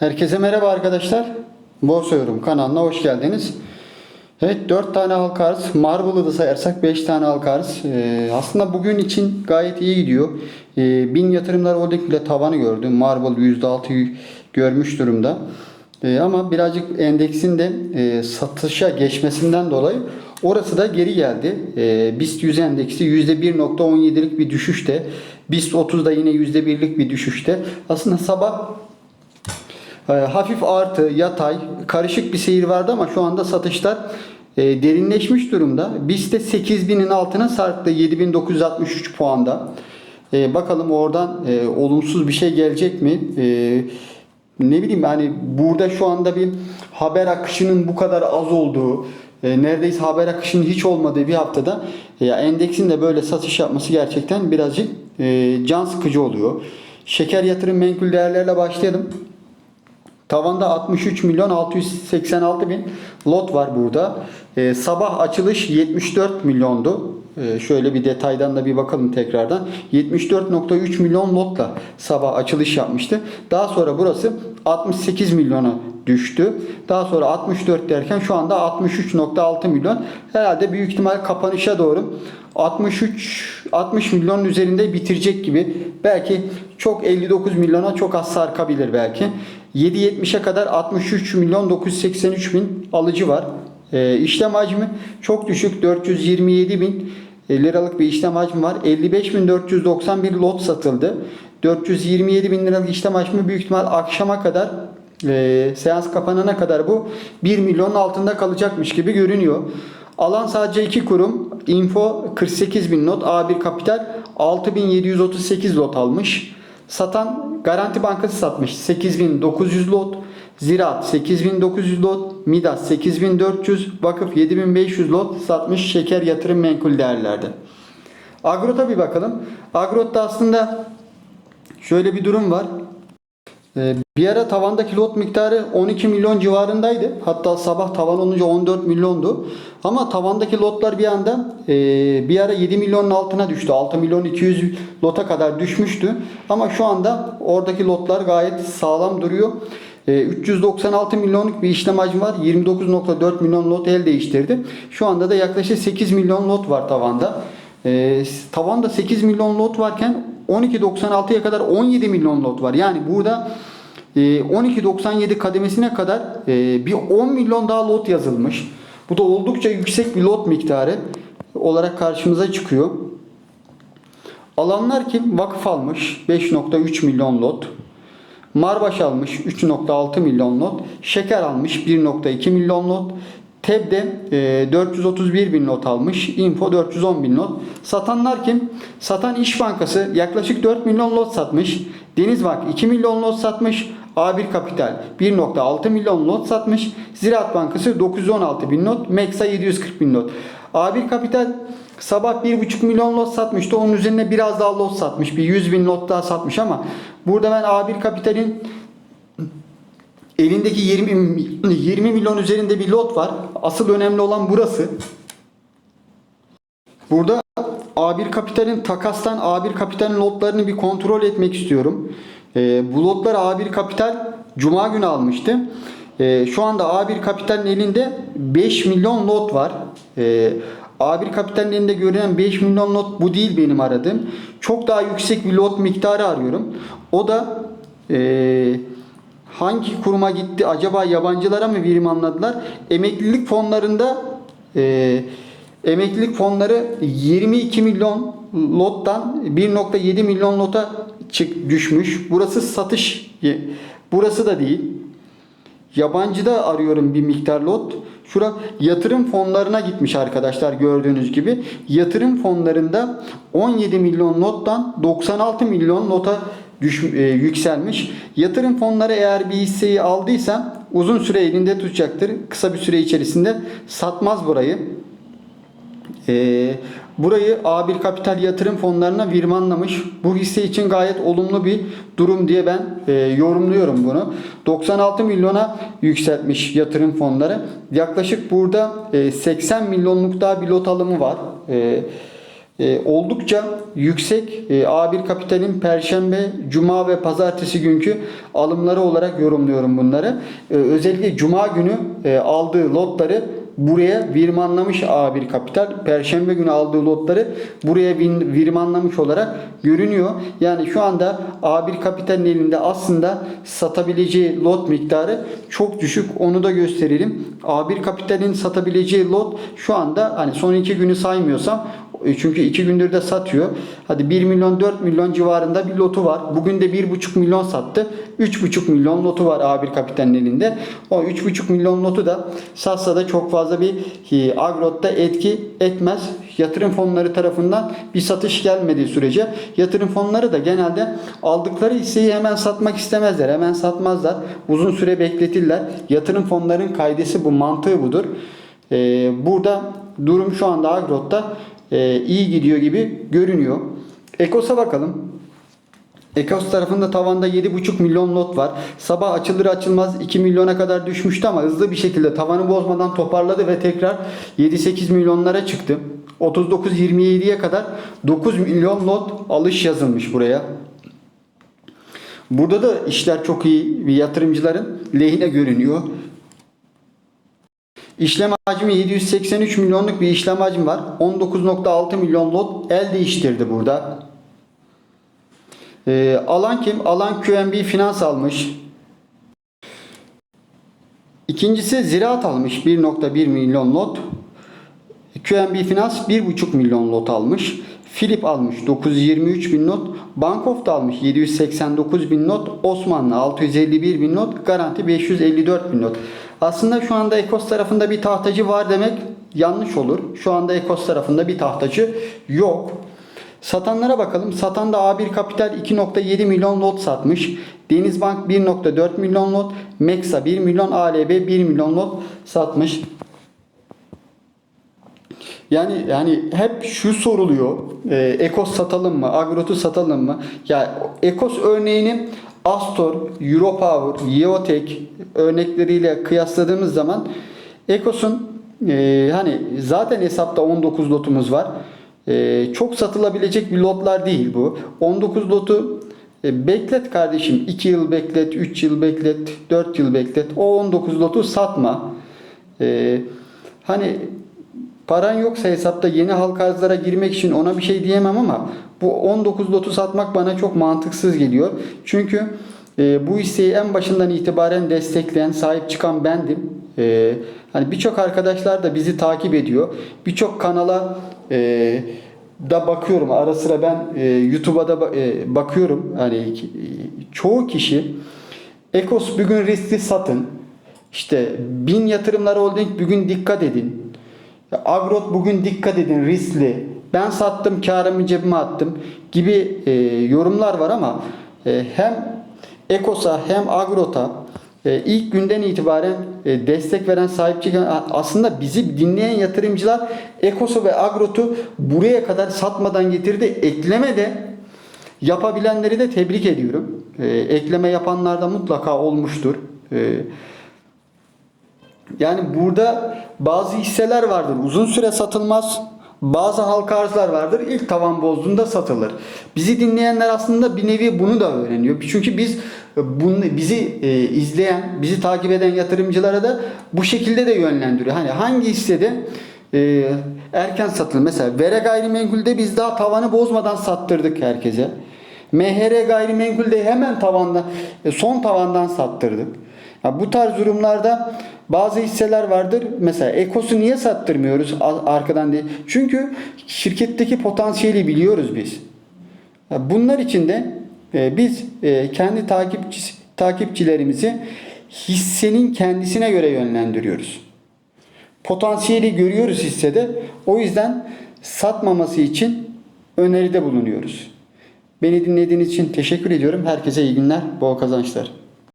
Herkese merhaba arkadaşlar. Borsa Yorum kanalına hoş geldiniz. Evet 4 tane halka arz. Marble'ı da sayarsak 5 tane halka arz. Ee, aslında bugün için gayet iyi gidiyor. Ee, bin yatırımlar Holding bile tavanı gördü. Marble %6 görmüş durumda. Ee, ama birazcık endeksin de e, satışa geçmesinden dolayı orası da geri geldi. Ee, BIST 100 endeksi %1.17'lik bir düşüşte. BIST 30 da yine %1'lik bir düşüşte. Aslında sabah hafif artı, yatay, karışık bir seyir vardı ama şu anda satışlar e, derinleşmiş durumda. BIST de 8000'in altına sarktı 7963 puanda. E, bakalım oradan e, olumsuz bir şey gelecek mi? Ne bileyim yani burada şu anda bir haber akışının bu kadar az olduğu, e, neredeyse haber akışının hiç olmadığı bir haftada ya endeksin de böyle satış yapması gerçekten birazcık e, can sıkıcı oluyor. Şeker yatırım menkul değerlerle başlayalım. Tavanda 63 milyon 686 bin lot var burada. Ee, sabah açılış 74 milyondu. Ee, şöyle bir detaydan da bir bakalım tekrardan. 74.3 milyon lotla sabah açılış yapmıştı. Daha sonra burası 68 milyona düştü. Daha sonra 64 derken şu anda 63.6 milyon. Herhalde büyük ihtimal kapanışa doğru 63 60 milyonun üzerinde bitirecek gibi. Belki çok 59 milyona çok az sarkabilir belki. 7.70'e kadar 63 milyon 983 bin alıcı var. E, işlem hacmi çok düşük 427 bin liralık bir işlem hacmi var. 55.491 lot satıldı. 427 bin liralık işlem hacmi büyük ihtimal akşama kadar e, seans kapanana kadar bu 1 milyonun altında kalacakmış gibi görünüyor. Alan sadece iki kurum. Info 48 bin lot. A1 Kapital 6738 lot almış. Satan Garanti Bankası satmış 8900 lot. Ziraat 8900 lot. Midas 8400. Vakıf 7500 lot satmış şeker yatırım menkul değerlerde. Agrot'a bir bakalım. Agrot'ta aslında şöyle bir durum var. Ee, Bir ara tavandaki lot miktarı 12 milyon civarındaydı. Hatta sabah tavan olunca 14 milyondu. Ama tavandaki lotlar bir anda e, bir ara 7 milyonun altına düştü. 6 milyon 200 lota kadar düşmüştü. Ama şu anda oradaki lotlar gayet sağlam duruyor. E, 396 milyonluk bir işlem hacmi var. 29.4 milyon lot el değiştirdi. Şu anda da yaklaşık 8 milyon lot var tavanda. E, tavanda 8 milyon lot varken 12.96'ya kadar 17 milyon lot var. Yani burada e, 12.97 kademesine kadar e, bir 10 milyon daha lot yazılmış. Bu da oldukça yüksek bir lot miktarı olarak karşımıza çıkıyor. Alanlar kim? Vakıf almış 5.3 milyon lot. Marbaş almış 3.6 milyon lot. Şeker almış 1.2 milyon lot. TEB'de e, 431 bin not almış. Info 410 bin not. Satanlar kim? Satan İş Bankası yaklaşık 4 milyon lot satmış. Denizbank 2 milyon lot satmış. A1 Kapital 1.6 milyon lot satmış. Ziraat Bankası 916 bin not. Meksa 740 bin not. A1 Kapital sabah 1.5 milyon lot satmıştı. Onun üzerine biraz daha lot satmış. Bir 100 bin lot daha satmış ama burada ben A1 Kapital'in elindeki 20, 20 milyon üzerinde bir lot var. Asıl önemli olan burası. Burada A1 Kapital'in takastan A1 Kapital'in lotlarını bir kontrol etmek istiyorum. Ee, bu lotları A1 Kapital Cuma günü almıştı. Ee, şu anda A1 Kapital'in elinde 5 milyon lot var. Ee, A1 Kapital'in elinde görünen 5 milyon lot bu değil benim aradığım. Çok daha yüksek bir lot miktarı arıyorum. O da eee hangi kuruma gitti acaba yabancılara mı verim anladılar? Emeklilik fonlarında e, emeklilik fonları 22 milyon lottan 1.7 milyon lota çık düşmüş. Burası satış burası da değil. Yabancıda arıyorum bir miktar lot. Şura yatırım fonlarına gitmiş arkadaşlar gördüğünüz gibi. Yatırım fonlarında 17 milyon nottan 96 milyon nota düş, e, yükselmiş. Yatırım fonları eğer bir hisseyi aldıysa uzun süre elinde tutacaktır. Kısa bir süre içerisinde satmaz burayı. E, burayı A1 Kapital yatırım fonlarına virmanlamış. Bu hisse için gayet olumlu bir durum diye ben e, yorumluyorum bunu. 96 milyona yükseltmiş yatırım fonları. Yaklaşık burada e, 80 milyonluk daha bir lot alımı var. E, e, oldukça yüksek e, A1 Kapital'in Perşembe, Cuma ve Pazartesi günkü alımları olarak yorumluyorum bunları. E, özellikle Cuma günü e, aldığı lotları buraya virmanlamış A1 Kapital. Perşembe günü aldığı lotları buraya virmanlamış olarak görünüyor. Yani şu anda A1 Kapital'in elinde aslında satabileceği lot miktarı çok düşük. Onu da gösterelim. A1 Kapital'in satabileceği lot şu anda hani son iki günü saymıyorsam çünkü iki gündür de satıyor. Hadi 1 milyon 4 milyon civarında bir lotu var. Bugün de 1,5 milyon sattı. 3,5 milyon lotu var A1 Kapital'in elinde. O 3,5 milyon lotu da satsa da çok fazla bir e, agrotta etki etmez. Yatırım fonları tarafından bir satış gelmediği sürece yatırım fonları da genelde aldıkları hisseyi hemen satmak istemezler. Hemen satmazlar. Uzun süre bekletirler. Yatırım fonların kaidesi bu. Mantığı budur. Ee, burada durum şu anda Agrot'ta e, iyi gidiyor gibi görünüyor. Ekos'a bakalım. Ekos tarafında tavanda 7,5 milyon lot var. Sabah açılır açılmaz 2 milyona kadar düşmüştü ama hızlı bir şekilde tavanı bozmadan toparladı ve tekrar 7-8 milyonlara çıktı. 39-27'ye kadar 9 milyon lot alış yazılmış buraya. Burada da işler çok iyi. Yatırımcıların lehine görünüyor. İşlem hacmi 783 milyonluk bir işlem hacmi var. 19.6 milyon lot el değiştirdi burada. Ee, alan kim? Alan QNB Finans almış. İkincisi Ziraat almış 1.1 milyon lot. QNB Finans 1.5 milyon lot almış. Philip almış 923 bin not. Bankof da almış 789 bin not. Osmanlı 651 bin not. Garanti 554 bin not. Aslında şu anda Ekos tarafında bir tahtacı var demek yanlış olur. Şu anda Ekos tarafında bir tahtacı yok. Satanlara bakalım. Satan da A1 Kapital 2.7 milyon lot satmış. Denizbank 1.4 milyon lot. Meksa 1 milyon. ALB 1 milyon lot satmış. Yani yani hep şu soruluyor. E, Ekos satalım mı? Agrot'u satalım mı? Ya Ekos örneğini Astor, Europower, Yeotek örnekleriyle kıyasladığımız zaman Ekos'un e, hani zaten hesapta 19 lotumuz var. E, çok satılabilecek bir lotlar değil bu. 19 lotu e, beklet kardeşim. 2 yıl beklet, 3 yıl beklet, 4 yıl beklet. O 19 lotu satma. E, hani Paran yoksa hesapta yeni halka arzlara girmek için ona bir şey diyemem ama bu 19 lotu satmak bana çok mantıksız geliyor. Çünkü e, bu hisseyi en başından itibaren destekleyen, sahip çıkan bendim. E, hani birçok arkadaşlar da bizi takip ediyor. Birçok kanala e, da bakıyorum. Ara sıra ben e, YouTube'a da e, bakıyorum. Hani e, çoğu kişi Ekos bugün riskli satın. İşte bin yatırımlar holding bugün dikkat edin. Ya Agrot bugün dikkat edin riskli. Ben sattım karımı cebime attım gibi e, yorumlar var ama e, hem Ekos'a hem Agrot'a e, ilk günden itibaren e, destek veren sahip çıkan aslında bizi dinleyen yatırımcılar Ekos'u ve Agrot'u buraya kadar satmadan getirdi. Ekleme de yapabilenleri de tebrik ediyorum. E, ekleme yapanlar da mutlaka olmuştur. E, yani burada bazı hisseler vardır. Uzun süre satılmaz. Bazı halka arzlar vardır. İlk tavan bozduğunda satılır. Bizi dinleyenler aslında bir nevi bunu da öğreniyor. Çünkü biz bunu bizi e, izleyen, bizi takip eden yatırımcılara da bu şekilde de yönlendiriyor. Hani hangi hissede e, erken satılır. Mesela Vere Gayrimenkul'de biz daha tavanı bozmadan sattırdık herkese. MHR Gayrimenkul'de hemen tavandan, e, son tavandan sattırdık. Ya bu tarz durumlarda bazı hisseler vardır. Mesela Ekos'u niye sattırmıyoruz arkadan diye? Çünkü şirketteki potansiyeli biliyoruz biz. Bunlar için de e, biz e, kendi takipçi, takipçilerimizi hissenin kendisine göre yönlendiriyoruz. Potansiyeli görüyoruz hissede. O yüzden satmaması için öneride bulunuyoruz. Beni dinlediğiniz için teşekkür ediyorum. Herkese iyi günler, bol kazançlar.